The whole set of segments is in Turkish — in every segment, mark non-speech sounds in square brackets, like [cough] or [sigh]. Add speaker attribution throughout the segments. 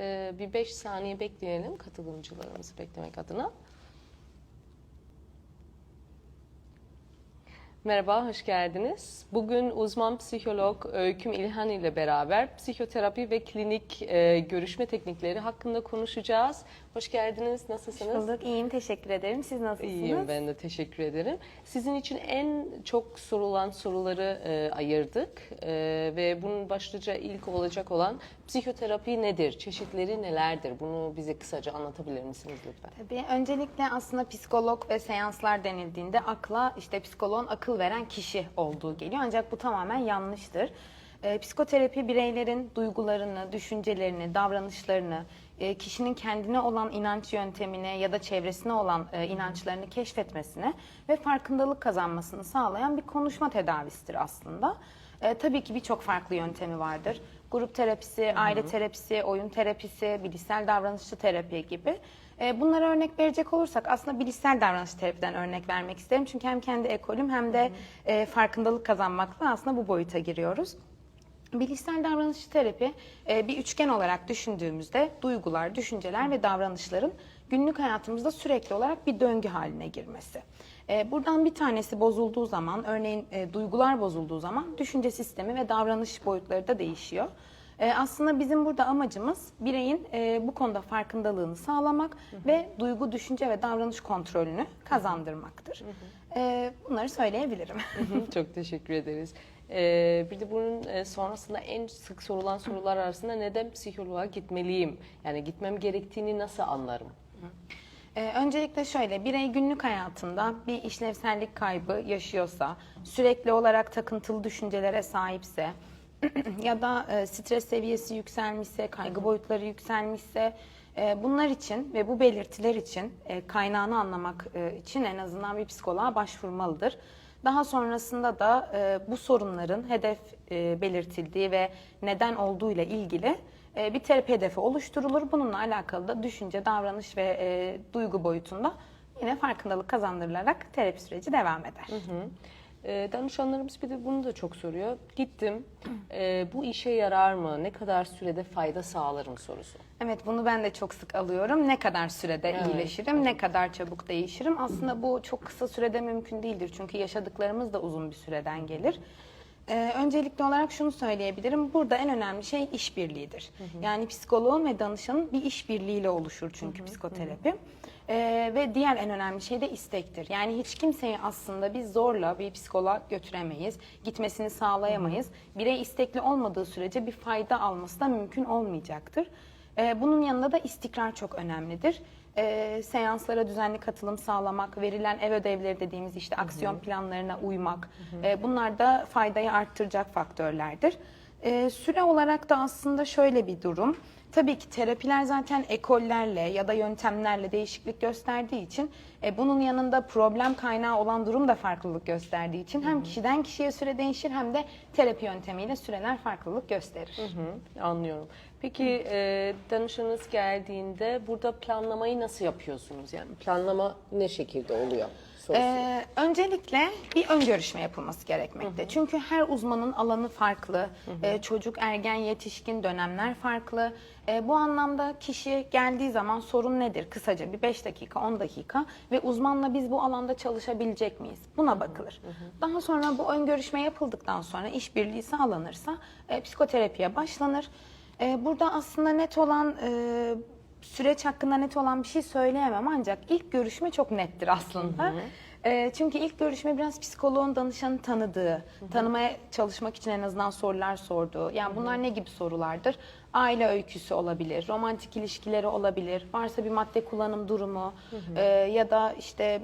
Speaker 1: Ee, bir 5 saniye bekleyelim katılımcılarımızı beklemek adına. Merhaba, hoş geldiniz. Bugün uzman psikolog Öyküm İlhan ile beraber psikoterapi ve klinik e, görüşme teknikleri hakkında konuşacağız. Hoş geldiniz, nasılsınız?
Speaker 2: Bulduk. İyiyim. Teşekkür ederim. Siz nasılsınız?
Speaker 1: İyiyim ben de teşekkür ederim. Sizin için en çok sorulan soruları e, ayırdık E, ve bunun başlıca ilk olacak olan psikoterapi nedir? Çeşitleri nelerdir? Bunu bize kısaca anlatabilir misiniz lütfen?
Speaker 2: Tabii. Öncelikle aslında psikolog ve seanslar denildiğinde akla işte psikoloğun akıl veren kişi olduğu geliyor. Ancak bu tamamen yanlıştır. Ee, psikoterapi bireylerin duygularını, düşüncelerini, davranışlarını, e, kişinin kendine olan inanç yöntemine ya da çevresine olan e, inançlarını keşfetmesine ve farkındalık kazanmasını sağlayan bir konuşma tedavisidir aslında. E, tabii ki birçok farklı yöntemi vardır. Grup terapisi, aile terapisi, oyun terapisi, bilişsel davranışçı terapi gibi. E, bunlara örnek verecek olursak aslında bilişsel davranış terapiden örnek vermek isterim. Çünkü hem kendi ekolüm hem de e, farkındalık kazanmakla aslında bu boyuta giriyoruz. Bilişsel davranışçı terapi e, bir üçgen olarak düşündüğümüzde duygular, düşünceler ve davranışların günlük hayatımızda sürekli olarak bir döngü haline girmesi. E, Buradan bir tanesi bozulduğu zaman, örneğin duygular bozulduğu zaman düşünce sistemi ve davranış boyutları da değişiyor. E, Aslında bizim burada amacımız bireyin e, bu konuda farkındalığını sağlamak ve duygu, düşünce ve davranış kontrolünü kazandırmaktır. E, Bunları söyleyebilirim. [laughs]
Speaker 1: Çok teşekkür ederiz. E, bir de bunun e, sonrasında en sık sorulan sorular arasında neden psikoloğa gitmeliyim? Yani gitmem gerektiğini nasıl anlarım?
Speaker 2: Ee, öncelikle şöyle, birey günlük hayatında bir işlevsellik kaybı yaşıyorsa, sürekli olarak takıntılı düşüncelere sahipse ya da e, stres seviyesi yükselmişse, kaygı boyutları yükselmişse e, bunlar için ve bu belirtiler için e, kaynağını anlamak e, için en azından bir psikoloğa başvurmalıdır. Daha sonrasında da e, bu sorunların hedef e, belirtildiği ve neden olduğu ile ilgili e, bir terapi hedefi oluşturulur. Bununla alakalı da düşünce, davranış ve e, duygu boyutunda yine farkındalık kazandırılarak terapi süreci devam eder.
Speaker 1: E, danışanlarımız bir de bunu da çok soruyor. Gittim, e, bu işe yarar mı? Ne kadar sürede fayda sağlarım sorusu.
Speaker 2: Evet bunu ben de çok sık alıyorum. Ne kadar sürede
Speaker 1: Evet,
Speaker 2: iyileşirim, ne kadar çabuk değişirim. Aslında bu çok kısa sürede mümkün değildir. Çünkü yaşadıklarımız da uzun bir süreden gelir. Ee, öncelikli olarak şunu söyleyebilirim. Burada en önemli şey işbirliğidir. Yani psikoloğun ve danışanın bir işbirliğiyle oluşur çünkü psikoterapi. Ee, ve diğer en önemli şey de istektir. Yani hiç kimseyi aslında biz zorla bir psikoloğa götüremeyiz. Gitmesini sağlayamayız. Birey istekli olmadığı sürece bir fayda alması da mümkün olmayacaktır. Ee, bunun yanında da istikrar çok önemlidir. Ee, seanslara düzenli katılım sağlamak, verilen ev ödevleri dediğimiz işte aksiyon planlarına uymak, e, bunlar da faydayı arttıracak faktörlerdir. Ee, süre olarak da aslında şöyle bir durum. Tabii ki terapiler zaten ekollerle ya da yöntemlerle değişiklik gösterdiği için e, bunun yanında problem kaynağı olan durum da farklılık gösterdiği için hem kişiden kişiye süre değişir hem de terapi yöntemiyle süreler farklılık gösterir.
Speaker 1: Hı, anlıyorum. Peki e, danışanınız geldiğinde burada planlamayı nasıl yapıyorsunuz? Yani planlama ne şekilde oluyor? Sorusu.
Speaker 2: Ee, öncelikle bir ön görüşme yapılması gerekmekte. Çünkü her uzmanın alanı farklı. Ee, çocuk, ergen, yetişkin dönemler farklı. Ee, bu anlamda kişi geldiği zaman sorun nedir? Kısaca bir 5 dakika, 10 dakika ve uzmanla biz bu alanda çalışabilecek miyiz? Buna bakılır. Daha sonra bu ön görüşme yapıldıktan sonra işbirliği sağlanırsa e, psikoterapiye başlanır. E, burada aslında net olan e, süreç hakkında net olan bir şey söyleyemem ancak ilk görüşme çok nettir aslında. Ee, çünkü ilk görüşme biraz psikoloğun danışanı tanıdığı, tanımaya çalışmak için en azından sorular sorduğu. Yani bunlar ne gibi sorulardır? Aile öyküsü olabilir, romantik ilişkileri olabilir, varsa bir madde kullanım durumu e, ya da işte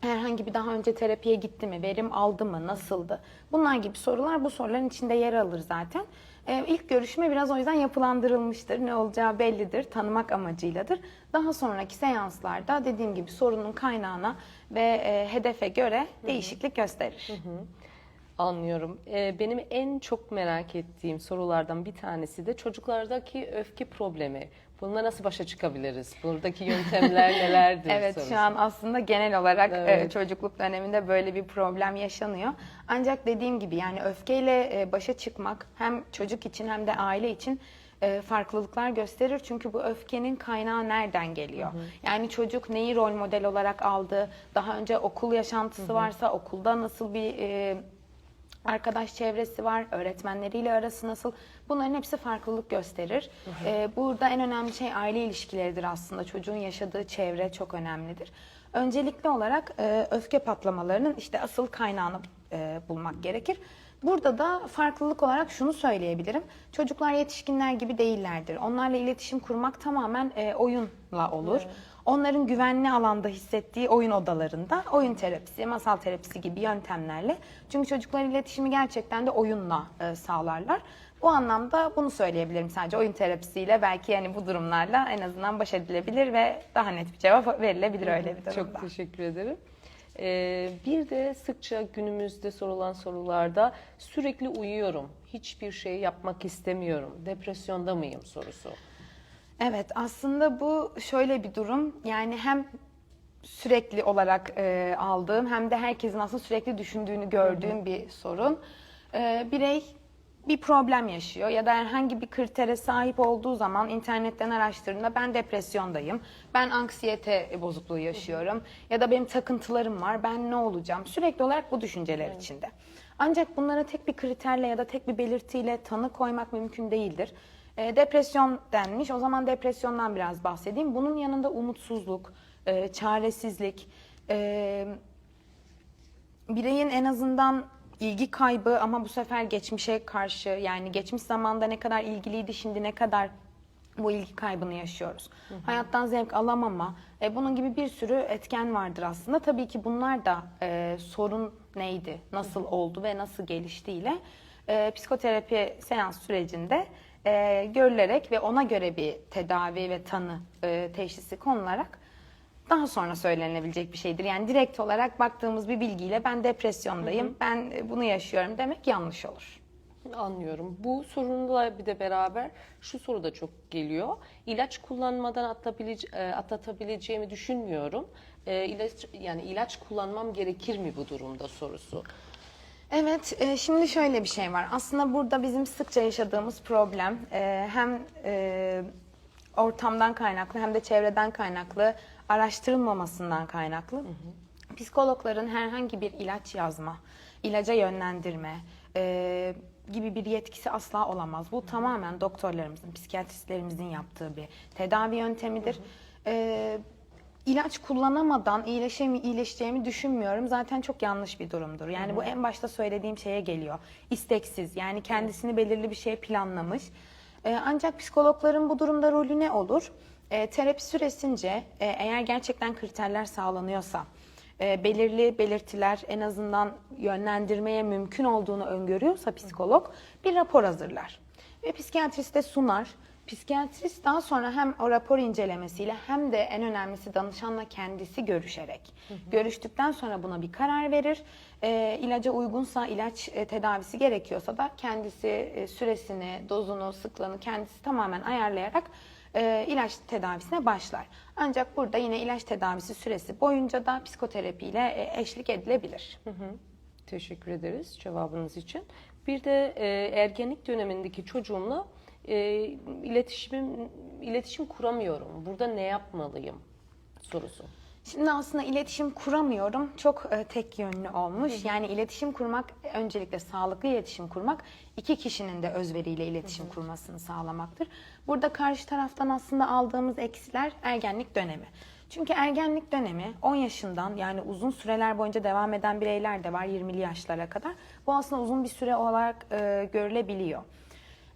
Speaker 2: herhangi bir daha önce terapiye gitti mi, verim aldı mı, nasıldı? Bunlar gibi sorular bu soruların içinde yer alır zaten. Ee, ilk görüşme biraz o yüzden yapılandırılmıştır. Ne olacağı bellidir, tanımak amacıyladır. Daha sonraki seanslarda dediğim gibi sorunun kaynağına ve e, hedefe göre değişiklik gösterir.
Speaker 1: Anlıyorum. Ee, benim en çok merak ettiğim sorulardan bir tanesi de çocuklardaki öfke problemi. Bununla nasıl başa çıkabiliriz? Buradaki yöntemler [laughs] nelerdir?
Speaker 2: Evet
Speaker 1: sorusu.
Speaker 2: şu an aslında genel olarak
Speaker 1: Evet.
Speaker 2: e, çocukluk döneminde böyle bir problem yaşanıyor. Ancak dediğim gibi yani öfkeyle e, başa çıkmak hem çocuk için hem de aile için e, farklılıklar gösterir. Çünkü bu öfkenin kaynağı nereden geliyor? Yani çocuk neyi rol model olarak aldı? Daha önce okul yaşantısı varsa okulda nasıl bir arkadaş çevresi var, öğretmenleriyle arası nasıl? Bunların hepsi farklılık gösterir. Ee, burada en önemli şey aile ilişkileridir aslında. Çocuğun yaşadığı çevre çok önemlidir. Öncelikli olarak e, öfke patlamalarının işte asıl kaynağını e, bulmak gerekir. Burada da farklılık olarak şunu söyleyebilirim. Çocuklar yetişkinler gibi değillerdir. Onlarla iletişim kurmak tamamen e, oyunla olur. Onların güvenli alanda hissettiği oyun odalarında oyun terapisi, masal terapisi gibi yöntemlerle. Çünkü çocuklar iletişimi gerçekten de oyunla e, sağlarlar. Bu anlamda bunu söyleyebilirim sadece oyun terapisiyle belki yani bu durumlarla en azından baş edilebilir ve daha net bir cevap verilebilir öyle bir durumda.
Speaker 1: Çok teşekkür ederim. Ee, bir de sıkça günümüzde sorulan sorularda sürekli uyuyorum, hiçbir şey yapmak istemiyorum, depresyonda mıyım sorusu.
Speaker 2: Evet aslında bu şöyle bir durum yani hem sürekli olarak e, aldığım hem de herkesin aslında sürekli düşündüğünü gördüğüm bir sorun. E, birey bir problem yaşıyor ya da herhangi bir kritere sahip olduğu zaman internetten araştırdığında ben depresyondayım, ben anksiyete bozukluğu yaşıyorum ya da benim takıntılarım var, ben ne olacağım? Sürekli olarak bu düşünceler içinde. Ancak bunlara tek bir kriterle ya da tek bir belirtiyle tanı koymak mümkün değildir. E, depresyon denmiş. O zaman depresyondan biraz bahsedeyim. Bunun yanında umutsuzluk, e, çaresizlik, e, bireyin en azından ilgi kaybı ama bu sefer geçmişe karşı yani geçmiş zamanda ne kadar ilgiliydi şimdi ne kadar bu ilgi kaybını yaşıyoruz. Hayattan zevk alamama, e, bunun gibi bir sürü etken vardır aslında. Tabii ki bunlar da e, sorun neydi, nasıl oldu ve nasıl geliştiğiyle e, psikoterapi seans sürecinde e, görülerek ve ona göre bir tedavi ve tanı e, teşhisi konularak daha sonra söylenebilecek bir şeydir. Yani direkt olarak baktığımız bir bilgiyle ben depresyondayım, ben e, bunu yaşıyorum demek yanlış olur.
Speaker 1: Anlıyorum. Bu sorunla bir de beraber şu soru da çok geliyor. İlaç kullanmadan e, atlatabileceğimi düşünmüyorum. E, ilaç yani ilaç kullanmam gerekir mi bu durumda sorusu.
Speaker 2: Evet, e, şimdi şöyle bir şey var. Aslında burada bizim sıkça yaşadığımız problem e, hem e, ortamdan kaynaklı hem de çevreden kaynaklı, araştırılmamasından kaynaklı. Psikologların herhangi bir ilaç yazma, ilaca yönlendirme e, gibi bir yetkisi asla olamaz. Bu tamamen doktorlarımızın, psikiyatristlerimizin yaptığı bir tedavi yöntemidir. E, İlaç kullanamadan iyileşemi, iyileşeceğimi düşünmüyorum. Zaten çok yanlış bir durumdur. Yani bu en başta söylediğim şeye geliyor. İsteksiz yani kendisini belirli bir şeye planlamış. Ee, ancak psikologların bu durumda rolü ne olur? Ee, terapi süresince e, eğer gerçekten kriterler sağlanıyorsa, e, belirli belirtiler en azından yönlendirmeye mümkün olduğunu öngörüyorsa psikolog bir rapor hazırlar. Ve psikiyatriste sunar. Psikiyatrist daha sonra hem o rapor incelemesiyle hem de en önemlisi danışanla kendisi görüşerek, görüştükten sonra buna bir karar verir. E, ilaca uygunsa, ilaç e, tedavisi gerekiyorsa da kendisi e, süresini, dozunu, sıklığını kendisi tamamen ayarlayarak e, ilaç tedavisine başlar. Ancak burada yine ilaç tedavisi süresi boyunca da psikoterapiyle e, eşlik edilebilir.
Speaker 1: Teşekkür ederiz cevabınız için. Bir de e, ergenlik dönemindeki çocuğumla e, iletişimim iletişim kuramıyorum. Burada ne yapmalıyım sorusu.
Speaker 2: Şimdi aslında iletişim kuramıyorum. Çok e, tek yönlü olmuş. Yani iletişim kurmak, öncelikle sağlıklı iletişim kurmak iki kişinin de özveriyle iletişim kurmasını sağlamaktır. Burada karşı taraftan aslında aldığımız eksiler ergenlik dönemi. Çünkü ergenlik dönemi 10 yaşından yani uzun süreler boyunca devam eden bireyler de var 20'li yaşlara kadar. Bu aslında uzun bir süre olarak e, görülebiliyor.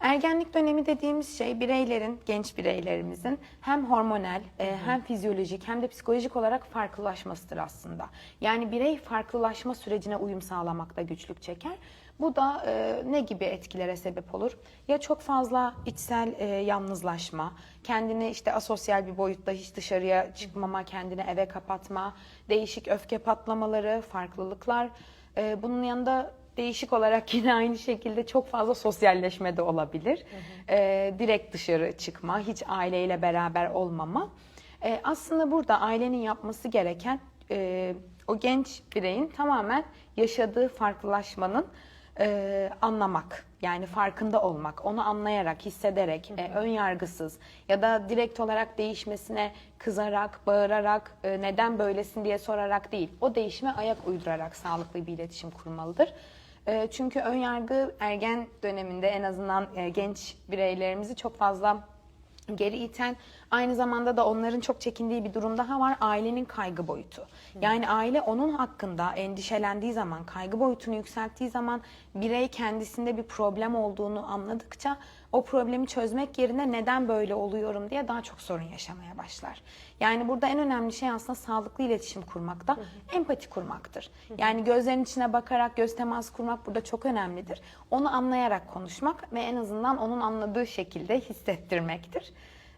Speaker 2: Ergenlik dönemi dediğimiz şey bireylerin, genç bireylerimizin hem hormonal e, hem fizyolojik hem de psikolojik olarak farklılaşmasıdır aslında. Yani birey farklılaşma sürecine uyum sağlamakta güçlük çeker. Bu da e, ne gibi etkilere sebep olur? Ya çok fazla içsel e, yalnızlaşma, kendini işte asosyal bir boyutta hiç dışarıya çıkmama, kendini eve kapatma, değişik öfke patlamaları, farklılıklar. E, bunun yanında değişik olarak [laughs] yine aynı şekilde çok fazla sosyalleşme de olabilir. Ee, direkt dışarı çıkma, hiç aileyle beraber olmama. Ee, aslında burada ailenin yapması gereken e, o genç bireyin tamamen yaşadığı farklılaşmanın e, anlamak. Yani farkında olmak, onu anlayarak, hissederek, e, ön yargısız ya da direkt olarak değişmesine kızarak, bağırarak, e, neden böylesin diye sorarak değil. O değişime ayak uydurarak sağlıklı bir iletişim kurmalıdır. E, Çünkü ön yargı ergen döneminde en azından e, genç bireylerimizi çok fazla geri iten aynı zamanda da onların çok çekindiği bir durum daha var ailenin kaygı boyutu. Yani aile onun hakkında endişelendiği zaman kaygı boyutunu yükselttiği zaman birey kendisinde bir problem olduğunu anladıkça o problemi çözmek yerine neden böyle oluyorum diye daha çok sorun yaşamaya başlar. Yani burada en önemli şey aslında sağlıklı iletişim kurmakta, empati kurmaktır. Yani gözlerin içine bakarak göz teması kurmak burada çok önemlidir. Onu anlayarak konuşmak ve en azından onun anladığı şekilde hissettirmektir.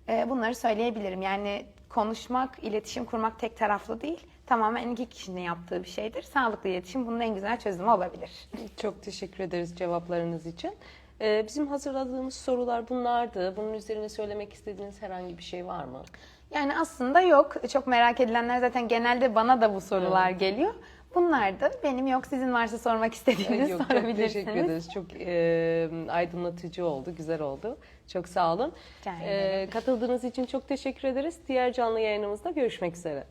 Speaker 2: Ee, Bunları söyleyebilirim. Yani konuşmak, iletişim kurmak tek taraflı değil. Tamamen iki kişinin yaptığı bir şeydir. Sağlıklı iletişim bunun en güzel çözümü olabilir.
Speaker 1: Çok teşekkür ederiz cevaplarınız için. Ee, bizim hazırladığımız sorular bunlardı. Bunun üzerine söylemek istediğiniz herhangi bir şey var mı?
Speaker 2: Yani aslında yok. Çok merak edilenler zaten genelde bana da bu sorular geliyor. Bunlar da benim yok. Sizin varsa sormak istediğiniz
Speaker 1: Yok, çok
Speaker 2: sorabilirsiniz.
Speaker 1: teşekkür ederiz. Çok e, aydınlatıcı oldu, güzel oldu. Çok sağ olun. Ee, katıldığınız için çok teşekkür ederiz. Diğer canlı yayınımızda görüşmek üzere.